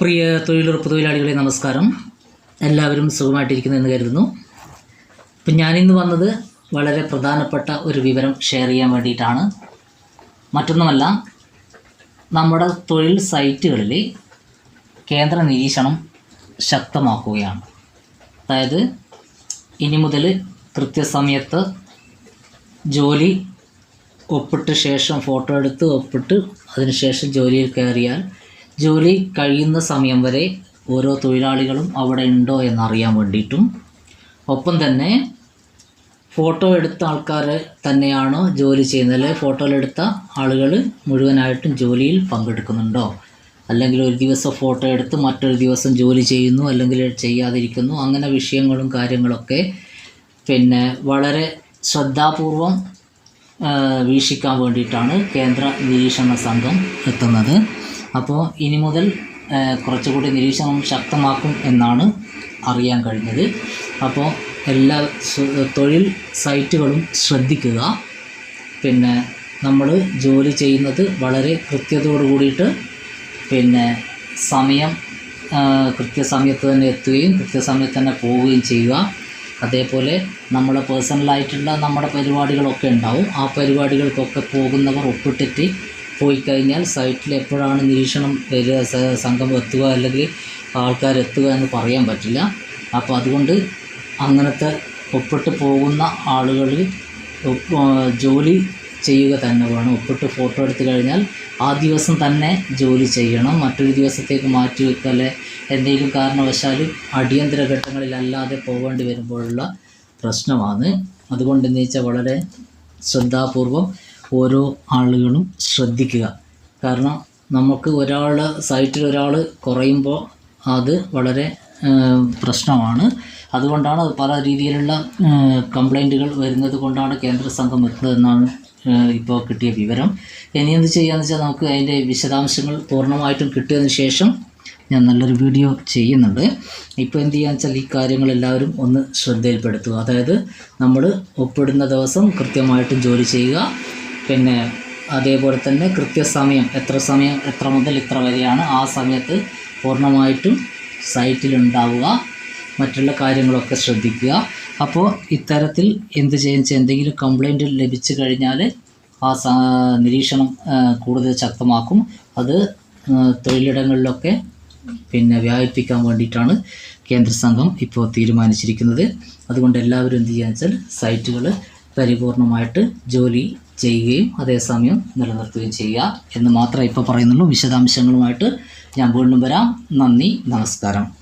പ്രിയ തൊഴിലുറപ്പ് തൊഴിലാളികളെ നമസ്കാരം. എല്ലാവരും സുഖമായിട്ടിരിക്കുന്നു എന്ന് കരുതുന്നു. ഇപ്പം ഞാനിന്ന് വന്നത് വളരെ പ്രധാനപ്പെട്ട ഒരു വിവരം ഷെയർ ചെയ്യാൻ വേണ്ടിയിട്ടാണ്. മറ്റൊന്നുമല്ല നമ്മുടെ തൊഴിൽ സൈറ്റുകളിൽ കേന്ദ്ര നിരീക്ഷണം ശക്തമാക്കുകയാണ്. അതായത് ഇനി മുതൽ കൃത്യസമയത്ത് ജോലി ഒപ്പിട്ട ശേഷം ഫോട്ടോ എടുത്ത് ഒപ്പിട്ട് അതിനുശേഷം ജോലിയിൽ കയറിയാൽ ജോലി കഴിയുന്ന സമയം വരെ ഓരോ തൊഴിലാളികളും അവിടെ ഉണ്ടോ എന്നറിയാൻ വേണ്ടിയിട്ടും. ഒപ്പം തന്നെ ഫോട്ടോ എടുത്ത ആൾക്കാർ തന്നെയാണോ ജോലി ചെയ്യുന്നത്? അല്ലെങ്കിൽ ഫോട്ടോയിലെടുത്ത ആളുകൾ മുഴുവനായിട്ടും ജോലിയിൽ പങ്കെടുക്കുന്നുണ്ടോ? അല്ലെങ്കിൽ ഒരു ദിവസം ഫോട്ടോ എടുത്ത് മറ്റൊരു ദിവസം ജോലി ചെയ്യുന്നു അല്ലെങ്കിൽ ചെയ്യാതിരിക്കുന്നു. അങ്ങനെ വിഷയങ്ങളും കാര്യങ്ങളൊക്കെ പിന്നെ വളരെ ശ്രദ്ധാപൂർവം വീക്ഷിക്കാൻ വേണ്ടിയിട്ടാണ് കേന്ദ്ര നിരീക്ഷണ സംഘം എത്തുന്നത്. അപ്പോൾ ഇനി മുതൽ കുറച്ചുകൂടി നിരീക്ഷണം ശക്തമാക്കും എന്നാണ് അറിയാൻ കഴിഞ്ഞത്. അപ്പോൾ എല്ലാ തൊഴിൽ സൈറ്റുകളും ശ്രദ്ധിക്കുക. പിന്നെ നമ്മൾ ജോലി ചെയ്യുന്നത് വളരെ കൃത്യതയോട് കൂടിയിട്ട് പിന്നെ സമയം കൃത്യസമയത്ത് തന്നെ എത്തുകയും കൃത്യസമയത്ത് തന്നെ പോവുകയും ചെയ്യുക. അതേപോലെ നമ്മുടെ പേഴ്സണലായിട്ടുള്ള നമ്മുടെ പരിപാടികളൊക്കെ ഉണ്ടാവും. ആ പരിപാടികൾക്കൊക്കെ പോകുന്നവർ ഒപ്പിട്ടിട്ട് പോയി കഴിഞ്ഞാൽ സൈറ്റിൽ എപ്പോഴാണ് നിരീക്ഷണം സംഘം എത്തുക അല്ലെങ്കിൽ ആൾക്കാർ എത്തുക എന്ന് പറയാൻ പറ്റില്ല. അപ്പോൾ അതുകൊണ്ട് അങ്ങനത്തെ ഒപ്പിട്ട് പോകുന്ന ആളുകൾ ജോലി ചെയ്യുക തന്നെ വേണം ഒപ്പിട്ട് ഫോട്ടോ എടുത്തു കഴിഞ്ഞാൽ ആ ദിവസം തന്നെ ജോലി ചെയ്യണം. മറ്റൊരു ദിവസത്തേക്ക് മാറ്റി വെക്കൽ എന്തെങ്കിലും കാരണവശാൽ അടിയന്തര ഘട്ടങ്ങളിലല്ലാതെ പോകേണ്ടി വരുമ്പോഴുള്ള പ്രശ്നമാണ്. അതുകൊണ്ട് എന്ന് വെച്ചാൽ വളരെ ശ്രദ്ധാപൂർവം ഓരോ ആളുകളും ശ്രദ്ധിക്കുക. കാരണം നമുക്ക് ഒരാൾ സൈറ്റിൽ ഒരാൾ കുറയുമ്പോൾ അത് വളരെ പ്രശ്നമാണ്. അതുകൊണ്ടാണ് പല രീതിയിലുള്ള കംപ്ലൈന്റുകൾ വരുന്നത് കൊണ്ടാണ് കേന്ദ്ര സംഘം എത്തുന്നതെന്നാണ് ഇപ്പോൾ കിട്ടിയ വിവരം. ഇനി എന്ത് ചെയ്യാന്ന് വെച്ചാൽ നമുക്ക് അതിന്റെ വിശദാംശങ്ങൾ പൂർണമായിട്ടും കിട്ടിയതിന് ശേഷം ഞാൻ നല്ലൊരു വീഡിയോ ചെയ്യുന്നുണ്ട്. ഇപ്പോൾ എന്ത് ചെയ്യാന്ന് വെച്ചാൽ ഈ കാര്യങ്ങൾ എല്ലാവരും ഒന്ന് ശ്രദ്ധയിൽപ്പെടുത്തുക. അതായത് നമ്മൾ ഒപ്പിടുന്ന ദിവസം കൃത്യമായിട്ടും ജോലി ചെയ്യുക. പിന്നെ അതേപോലെ തന്നെ കൃത്യസമയം എത്ര സമയം എത്ര മുതൽ ഇത്ര വരെയാണ് ആ സമയത്ത് പൂർണമായിട്ടും സൈറ്റിലുണ്ടാവുക. മറ്റുള്ള കാര്യങ്ങളൊക്കെ ശ്രദ്ധിക്കുക. അപ്പോൾ ഇത്തരത്തിൽ എന്ത് ചെയ്യുന്ന എന്തെങ്കിലും കംപ്ലൈന്റ് ലഭിച്ചു കഴിഞ്ഞാൽ ആ നിരീക്ഷണം കൂടുതൽ ശക്തമാക്കും. അത് തൊഴിലിടങ്ങളിലൊക്കെ പിന്നെ വ്യാപിപ്പിക്കാൻ വേണ്ടിയിട്ടാണ് കേന്ദ്ര സംഘം ഇപ്പോൾ തീരുമാനിച്ചിരിക്കുന്നത്. അതുകൊണ്ട് എല്ലാവരും എന്ത് ചെയ്യുക വെച്ചാൽ സൈറ്റുകൾ പരിപൂർണമായിട്ട് ജോലി ചെയ്യുകയും അതേസമയം നിലനിർത്തുകയും ചെയ്യുക എന്ന് മാത്രമേ ഇപ്പോൾ പറയുന്നുള്ളൂ. വിശദാംശങ്ങളുമായിട്ട് ഞാൻ വീണ്ടും വരാം. നന്ദി നമസ്കാരം.